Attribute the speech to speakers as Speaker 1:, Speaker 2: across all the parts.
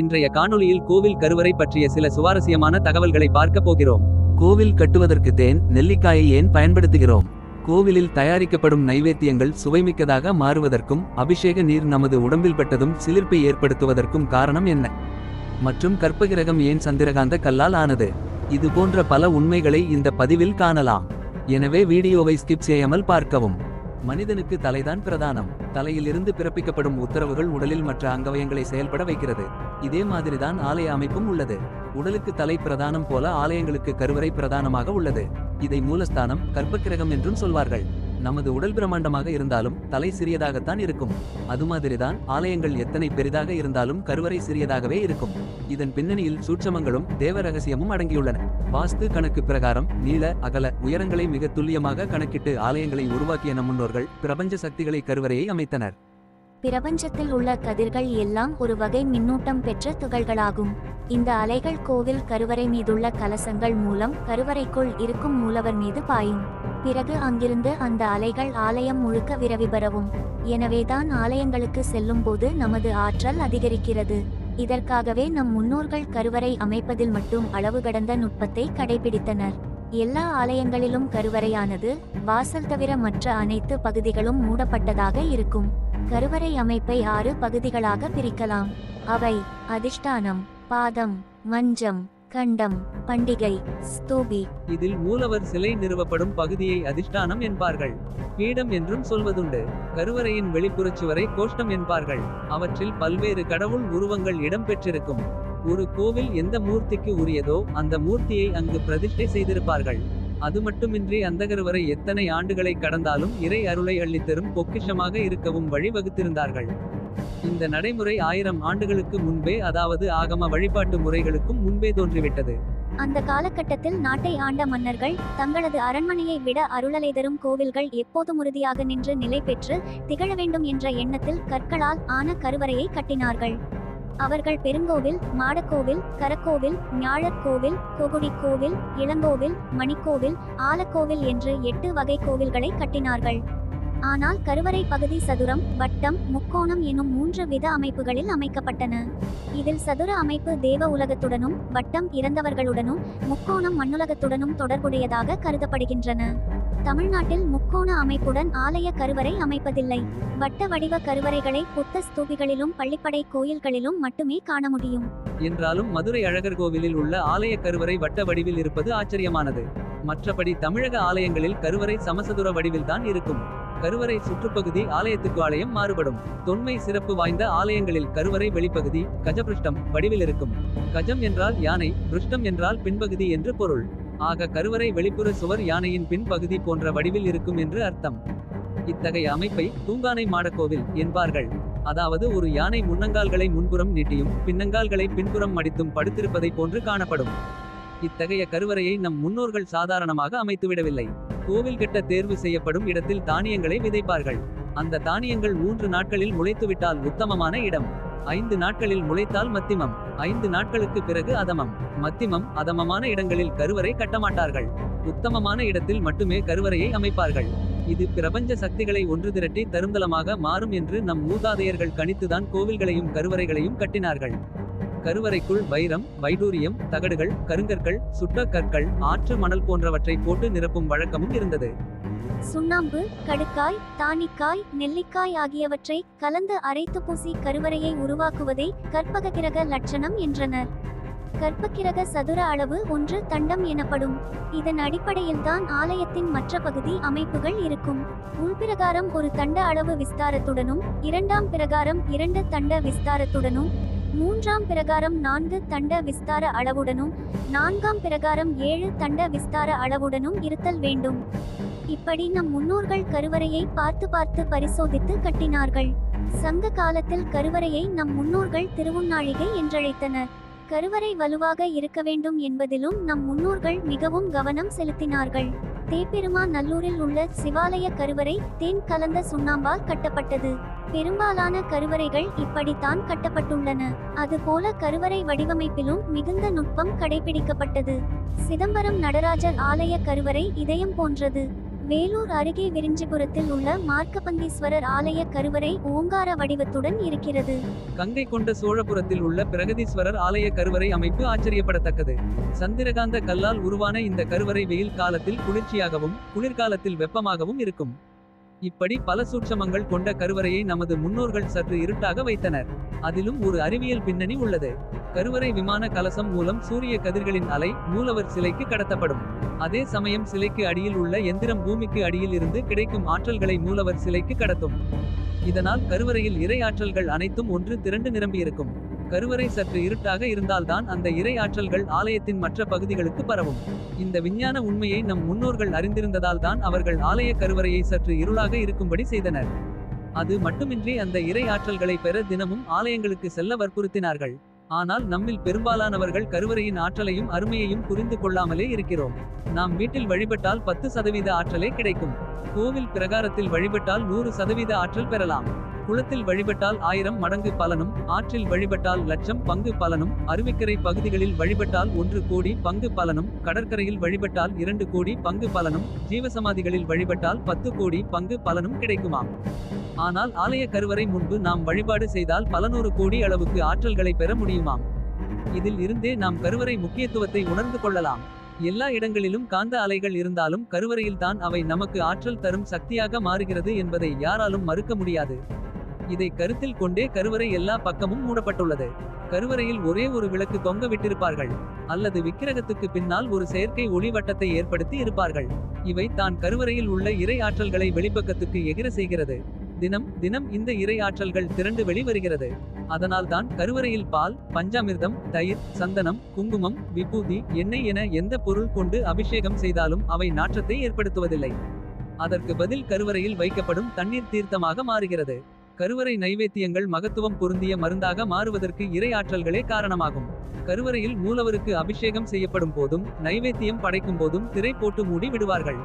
Speaker 1: இன்றைய காணொளியில் கோவில் கருவறை பற்றிய சில சுவாரஸ்யமான தகவல்களை பார்க்க போகிறோம்.
Speaker 2: கோவில் கட்டுவதற்கு தேன் நெல்லிக்காயை ஏன் பயன்படுத்துகிறோம்? கோவிலில் தயாரிக்கப்படும் நைவேத்தியங்கள் சுவைமிக்கதாக மாறுவதற்கும் அபிஷேக நீர் நமது உடம்பில் பட்டதும் சிலிர்ப்பை ஏற்படுத்துவதற்கும் காரணம் என்ன? மற்றும் கற்பகிரகம் ஏன் சந்திரகாந்த கல்லால் ஆனது? இது போன்ற பல உண்மைகளை இந்த பதிவில் காணலாம். எனவே வீடியோவை ஸ்கிப் செய்யாமல் பார்க்கவும். மனிதனுக்கு தலைதான் பிரதானம். தலையிலிருந்து பிறப்பிக்கப்படும் உத்தரவுகள் உடலில் மற்ற அங்கவயங்களை செயல்பட வைக்கிறது. இதே மாதிரிதான் ஆலய அமைப்பும் உள்ளது. உடலுக்கு தலை பிரதானம் போல ஆலயங்களுக்கு கருவறை பிரதானமாக உள்ளது. இதை மூலஸ்தானம் கர்ப்பக்கிரகம் என்றும் சொல்வார்கள். நமது உடல் பிரம்மாண்டமாக இருந்தாலும் தலை சிறியதாகத்தான் இருக்கும். அது மாதிரிதான் ஆலயங்கள் எத்தனை பெரிதாக இருந்தாலும் கருவறை சிறியதாகவே இருக்கும். இதன் பின்னணியில் சூட்சமங்களும் தேவ ரகசியமும் அடங்கியுள்ளன. வாஸ்து கணக்கு பிரகாரம் நீள அகல உயரங்களை மிக துல்லியமாக கணக்கிட்டு ஆலயங்களை உருவாக்கிய நம் முன்னோர்கள் பிரபஞ்ச சக்திகளை கருவறையை அமைத்தனர்.
Speaker 3: பிரபஞ்சத்தில் உள்ள கதிர்கள் எல்லாம் ஒரு வகை மின்னூட்டம் பெற்ற துகள்களாகும். இந்த அலைகள் கோவில் கருவறை மீதுள்ள கலசங்கள் மூலம் கருவறைக்குள் இருக்கும் மூலவர் மீது பாயும். பிறகு அங்கிருந்து அந்த அலைகள் ஆலயம் முழுக்க விரவி பரவும். எனவேதான் ஆலயங்களுக்கு செல்லும்போது நமது ஆற்றல் அதிகரிக்கிறது. இதற்காகவே நம் முன்னோர்கள் கருவறை அமைப்பதில் மட்டும் அளவு கடந்த நுட்பத்தை கடைபிடித்தனர். எல்லா ஆலயங்களிலும் கருவறையானது வாசல் தவிர மற்ற அனைத்து பகுதிகளும் மூடப்பட்டதாக இருக்கும். கருவறை அமைப்பை ஆறு பகுதிகளாக பிரிக்கலாம். அவை அதிஷ்டானம் பாதம் மஞ்சம் கண்டம் பண்டிகை ஸ்தூபி.
Speaker 1: இதில் மூலவர் சிலை நிறுவப்படும் பகுதியை அதிஷ்டானம் என்பார்கள். பீடம் என்றும் சொல்வதுண்டு. கருவறையின் வெளிப்புறச் சுவரை கோஷ்டம் என்பார்கள். அவற்றில் பல்வேறு கடவுள் உருவங்கள் இடம்பெற்றிருக்கும். ஒரு கோவில் எந்த மூர்த்திக்கு உரியதோ அந்த மூர்த்தியை அங்கு பிரதிஷ்டை செய்திருப்பார்கள். அது மட்டுமின்றி அந்த கருவறை எத்தனை ஆண்டுகளை கடந்தாலும் இறை அருளை அள்ளித்தரும் பொக்கிஷமாக இருக்கவும் வழிவகுத்திருந்தார்கள். இந்த நடைமுறை ஆயிரம் ஆண்டுகளுக்கு முன்பே அதாவது ஆகம வழிபாட்டு முறைகளுக்கும் முன்பே தோன்றிவிட்டது.
Speaker 3: அந்த காலகட்டத்தில் நாட்டை ஆண்ட மன்னர்கள் தங்களது அரண்மனையை விட அருளலை தரும் கோவில்கள் எப்போதும் உறுதியாக நின்று நிலை பெற்று திகழ வேண்டும் என்ற எண்ணத்தில் கற்களால் ஆன கருவறையை கட்டினார்கள். அவர்கள் பெருங்கோவில் மாடக்கோவில் கரக்கோவில் ஞாழக்கோவில் கொகுடி கோவில் இளங்கோவில் மணிக்கோவில் ஆலக்கோவில் என்று எட்டு வகை கோவில்களை கட்டினார்கள். ஆனால் கருவறை பகுதி சதுரம் வட்டம் முக்கோணம் எனும் மூன்று வித அமைப்புகளில் அமைக்கப்பட்டன. இதில் சதுர அமைப்பு தேவ உலகத்துடனும் வட்டம் இறந்தவர்களுடனும் முக்கோணம் மண்ணுலகத்துடனும் தொடர்புடையதாக கருதப்படுகின்றன. தமிழ்நாட்டில் முக்கோண அமைப்புடன் ஆலய கருவறை அமைப்பதில்லை. வட்ட வடிவ கருவறைகளை புத்த ஸ்தூபிகளிலும் பள்ளிப்படை கோயில்களிலும் மட்டுமே காண முடியும்.
Speaker 1: என்றாலும் மதுரை அழகர் கோவிலில் உள்ள ஆலய கருவறை வட்ட வடிவில் இருப்பது ஆச்சரியமானது. மற்றபடி தமிழக ஆலயங்களில் கருவறை சமசதுர வடிவில்தான் இருக்கும். கருவறை சுற்றுப்பகுதி ஆலயத்துக்கு ஆலயம் மாறுபடும். தொன்மை சிறப்பு வாய்ந்த ஆலயங்களில் கருவறை வெளிப்பகுதி கஜபிருஷ்டம் வடிவில் இருக்கும். கஜம் என்றால் யானை பிருஷ்டம் என்றால் பின்பகுதி என்று பொருள். ஆக கருவறை வெளிப்புற சுவர் யானையின் பின்பகுதி போன்ற வடிவில் இருக்கும் என்று அர்த்தம். இத்தகைய அமைப்பை தூங்கானை மாடக்கோவில் என்பார்கள். அதாவது ஒரு யானை முன்னங்கால்களை முன்புறம் நீட்டியும் பின்னங்கால்களை பின்புறம் மடித்தும் படுத்திருப்பதை போன்று காணப்படும். இத்தகைய கருவறையை நம் முன்னோர்கள் சாதாரணமாக அமைத்துவிடவில்லை. கோவில் கட்ட தேர்வு செய்யப்படும் இடத்தில் தானியங்களை விதைப்பார்கள். அந்த தானியங்கள் மூன்று நாட்களில் முளைத்துவிட்டால் உத்தமமான இடம். ஐந்து நாட்களில் முளைத்தால் மத்திமம். ஐந்து நாட்களுக்கு பிறகு அதமம். மத்திமம் அதமமான இடங்களில் கருவறை கட்டமாட்டார்கள். உத்தமமான இடத்தில் மட்டுமே கருவறையை அமைப்பார்கள். இது பிரபஞ்ச சக்திகளை ஒன்று திரட்டி தருந்தலமாக மாறும் என்று நம் மூதாதையர்கள் கணித்துதான் கோவில்களையும் கருவறைகளையும் கட்டினார்கள். கருவறைக்குள் வைரம் வைடூரியம் தகடுகள் கருங்கற்கள் சுட்ட கற்கள் ஆற்று மணல் போன்றவற்றை போட்டு நிரப்பும் வழக்கமும் இருந்தது.
Speaker 3: சுண்ணாம்பு கடுக்காய் தானிக்காய் நெல்லிக்காய் ஆகியவற்றை கலந்து அரைத்து பூசி கருவறையை உருவாக்குவதை கற்பககிரக லட்சணம் என்றனர் கற்பகிரக சதுர அளவு ஒன்று தண்டம் எனப்படும். இதன் அடிப்படையில்தான் ஆலயத்தின் மற்ற பகுதி அமைப்புகள் இருக்கும். உள்பிரகாரம் ஒரு தண்ட அளவு விஸ்தாரத்துடனும் இரண்டாம் பிரகாரம் இரண்டு தண்ட விஸ்தாரத்துடனும் மூன்றாம் பிரகாரம் நான்கு தண்ட விஸ்தார அளவுடனும் நான்காம் பிரகாரம் ஏழு தண்ட விஸ்தார அளவுடனும் இருத்தல் வேண்டும். இப்படி நம் முன்னோர்கள் கருவறையை பார்த்து பார்த்து பரிசோதித்து கட்டினார்கள். சங்க காலத்தில் கருவறையை நம் முன்னோர்கள் திருவுண்ணாழிகை என்றழைத்தனர். கருவறை வலுவாக இருக்க வேண்டும் என்பதிலும் நம் முன்னோர்கள் மிகவும் கவனம் செலுத்தினார்கள். தேப்பெருமா நல்லூரில் உள்ள சிவாலய கருவறை தேன் கலந்த சுண்ணாம்பால் கட்டப்பட்டது. பெரும்பாலான கருவறைகள் இப்படித்தான் கட்டப்பட்டுள்ளன. அதுபோல கருவறை வடிவமைப்பிலும் மிகுந்த நுட்பம் கடைபிடிக்கப்பட்டது. சிதம்பரம் நடராஜர் ஆலய கருவறை இதயம் போன்றது. வேலூர் அருகே விரிஞ்சிபுரத்தில் உள்ள மார்க்கபந்தீஸ்வரர் ஆலய கருவறை ஓங்கார வடிவத்துடன் இருக்கிறது.
Speaker 1: கங்கை கொண்ட சோழபுரத்தில் உள்ள பிரகதீஸ்வரர் ஆலய கருவறை அமைப்பு ஆச்சரியப்படத்தக்கது. சந்திரகாந்த கல்லால் உருவான இந்த கருவறை வெயில் காலத்தில் குளிர்ச்சியாகவும் குளிர்காலத்தில் வெப்பமாகவும் இருக்கும். இப்படி பல சூட்சமங்கள் கொண்ட கருவறையை நமது முன்னோர்கள் சற்று இருட்டாக வைத்தனர். அதிலும் ஒரு அறிவியல் பின்னணி உள்ளது. கருவறை விமான கலசம் மூலம் சூரிய கதிர்களின் அலை மூலவர் சிலைக்கு கடத்தப்படும். அதே சமயம் சிலைக்கு அடியில் உள்ள எந்திரம் பூமிக்கு அடியில் இருந்து கிடைக்கும் ஆற்றல்களை மூலவர் சிலைக்கு கடத்தும். இதனால் கருவறையில் இறை ஆற்றல்கள் அனைத்தும் ஒன்று திரண்டு நிரம்பியிருக்கும். கருவறை சற்று இருட்டாக இருந்தால்தான் அந்த இறை ஆற்றல்கள் ஆலயத்தின் மற்ற பகுதிகளுக்கு பரவும். இந்த விஞ்ஞான உண்மையை நம் முன்னோர்கள் அறிந்திருந்ததால் தான் அவர்கள் ஆலய கருவறையை சற்று இருளாக இருக்கும்படி செய்தனர். அது மட்டுமின்றி அந்த இறை ஆற்றல்களை பெற தினமும் ஆலயங்களுக்கு செல்ல வற்புறுத்தினார்கள். ஆனால் நம்மில் பெரும்பாலானவர்கள் கருவறையின் ஆற்றலையும் அருமையையும் புரிந்து கொள்ளாமலே இருக்கிறோம். நாம் வீட்டில் வழிபட்டால் பத்து சதவீத ஆற்றலே கிடைக்கும். கோவில் பிரகாரத்தில் வழிபட்டால் நூறு சதவீத ஆற்றல் பெறலாம். குளத்தில் வழிபட்டால் ஆயிரம் மடங்கு பலனும் ஆற்றில் வழிபட்டால் லட்சம் பங்கு பலனும் அருவிக்கரை பகுதிகளில் வழிபட்டால் ஒன்று கோடி பங்கு பலனும் கடற்கரையில் வழிபட்டால் இரண்டு கோடி பங்கு பலனும் ஜீவசமாதிகளில் வழிபட்டால் பத்து கோடி பங்கு பலனும் கிடைக்குமாம். ஆனால் ஆலய கருவறை முன்பு நாம் வழிபாடு செய்தால் பல நூறு கோடி அளவுக்கு ஆற்றல்களை பெற முடியுமாம். இதில் இருந்தே நாம் கருவறை முக்கியத்துவத்தை உணர்ந்து கொள்ளலாம். எல்லா இடங்களிலும் காந்த அலைகள் இருந்தாலும் கருவறையில்தான் அவை நமக்கு ஆற்றல் தரும் சக்தியாக மாறுகிறது என்பதை யாராலும் மறுக்க முடியாது. இதை கருத்தில் கொண்டே கருவறை எல்லா பக்கமும் மூடப்பட்டுள்ளது. கருவறையில் ஒரே ஒரு விளக்கு தொங்க விட்டிருப்பார்கள். அல்லது விக்கிரகத்துக்கு பின்னால் ஒரு செயற்கை ஒளி வட்டத்தை ஏற்படுத்தி இருப்பார்கள். இவை தான் கருவறையில் உள்ள இறை ஆற்றல்களை வெளிப்பக்கத்துக்கு எகிர செய்கிறது. தினம் தினம் இந்த இறை ஆற்றல்கள் திரண்டு வெளிவருகிறது. அதனால்தான் கருவறையில் பால் பஞ்சாமிர்தம் தயிர் சந்தனம் குங்குமம் விபூதி எண்ணெய் என எந்த பொருள் கொண்டு அபிஷேகம் செய்தாலும் அவை நாற்றத்தை ஏற்படுத்துவதில்லை. அதற்கு பதில் கருவறையில் வைக்கப்படும் தண்ணீர் தீர்த்தமாக மாறுகிறது. கருவறை நைவேத்தியங்கள் மகத்துவம் பொருந்திய மருந்தாக மாறுவதற்கு இறை ஆற்றல்களே காரணமாகும். கருவறையில் மூலவருக்கு அபிஷேகம் செய்யப்படும் போதும் நைவேத்தியம் படைக்கும் போதும் திரை போட்டு மூடி விடுவார்கள்.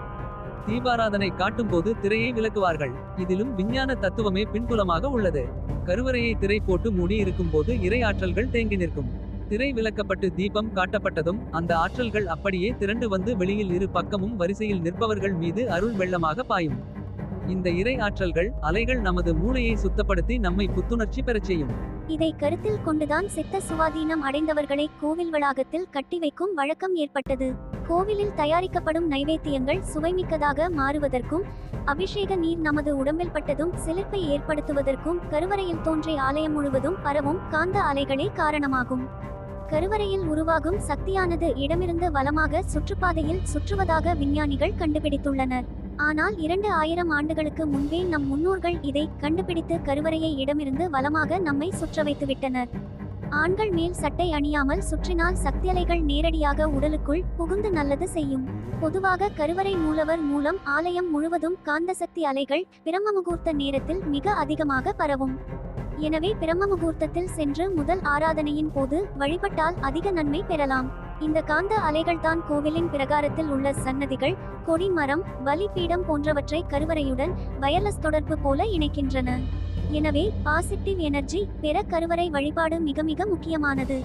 Speaker 1: தீபாராதனை காட்டும் போது திரையை விளக்குவார்கள். இதிலும் விஞ்ஞான தத்துவமே பின்புலமாக உள்ளது. கருவறையை திரை போட்டு மூடி இருக்கும் போது இறை ஆற்றல்கள் தேங்கி நிற்கும். திரை விலக்கப்பட்டு தீபம் காட்டப்பட்டதும் அந்த ஆற்றல்கள் அப்படியே திரண்டு வந்து வெளியில் இரு பக்கமும் வரிசையில் நிற்பவர்கள் மீது அருள் வெள்ளமாக பாயும். இந்த இறை ஆற்றல்கள் அலைகள் நமது மூளையை சுத்தப்படுத்தி நம்மை புத்துணர்ச்சி பெறச் செய்யும்.
Speaker 3: இதை கருத்தில் கொண்டுதான் சித்த சுவாதீனம் அடைந்தவர்களை கோவில் வளாகத்தில் கட்டி வைக்கும் வழக்கம் ஏற்பட்டது. கோவிலில் தயாரிக்கப்படும் நைவேத்தியங்கள் சுவைமிக்கதாக மாறுவதற்கும் அபிஷேக நீர் நமது உடம்பில் பட்டதும் சிலிர்ப்பை ஏற்படுத்துவதற்கும் கருவறையில் தோன்றிய ஆலயம் முழுவதும் பரவும் காந்த அலைகளே காரணமாகும். கருவறையில் உருவாகும் சக்தியானது இடமிருந்து வலமாக சுற்றுப்பாதையில் சுற்றுவதாக விஞ்ஞானிகள் கண்டுபிடித்துள்ளனர். ஆனால் இரண்டு ஆயிரம் ஆண்டுகளுக்கு முன்பே நம் முன்னோர்கள் இதை கண்டுபிடித்து கருவறையை இடமிருந்து வலமாக நம்மை சுற்ற வைத்துவிட்டனர். ஆண்கள் மேல் சட்டை அணியாமல் சுற்றினால் சக்தியலைகள் நேரடியாக உடலுக்குள் புகுந்து நல்லது செய்யும். பொதுவாக கருவறை மூலவர் மூலம் ஆலயம் முழுவதும் காந்த சக்தி அலைகள் பிரம்ம முகூர்த்த நேரத்தில் மிக அதிகமாக பரவும். எனவே பிரம்ம முகூர்த்தத்தில் சென்று முதல் ஆராதனையின் போது வழிபட்டால் அதிக நன்மை பெறலாம். இந்த காந்த அலைகள் தான் கோவிலின் பிரகாரத்தில் உள்ள சன்னதிகள் கொடிமரம் பலிபீடம் போன்றவற்றை கருவறையுடன் வயர்லெஸ் தொடர்பு போல இணைக்கின்றன. எனவே பாசிட்டிவ் எனர்ஜி பெற கருவறை வழிபாடு மிக மிக முக்கியமானது.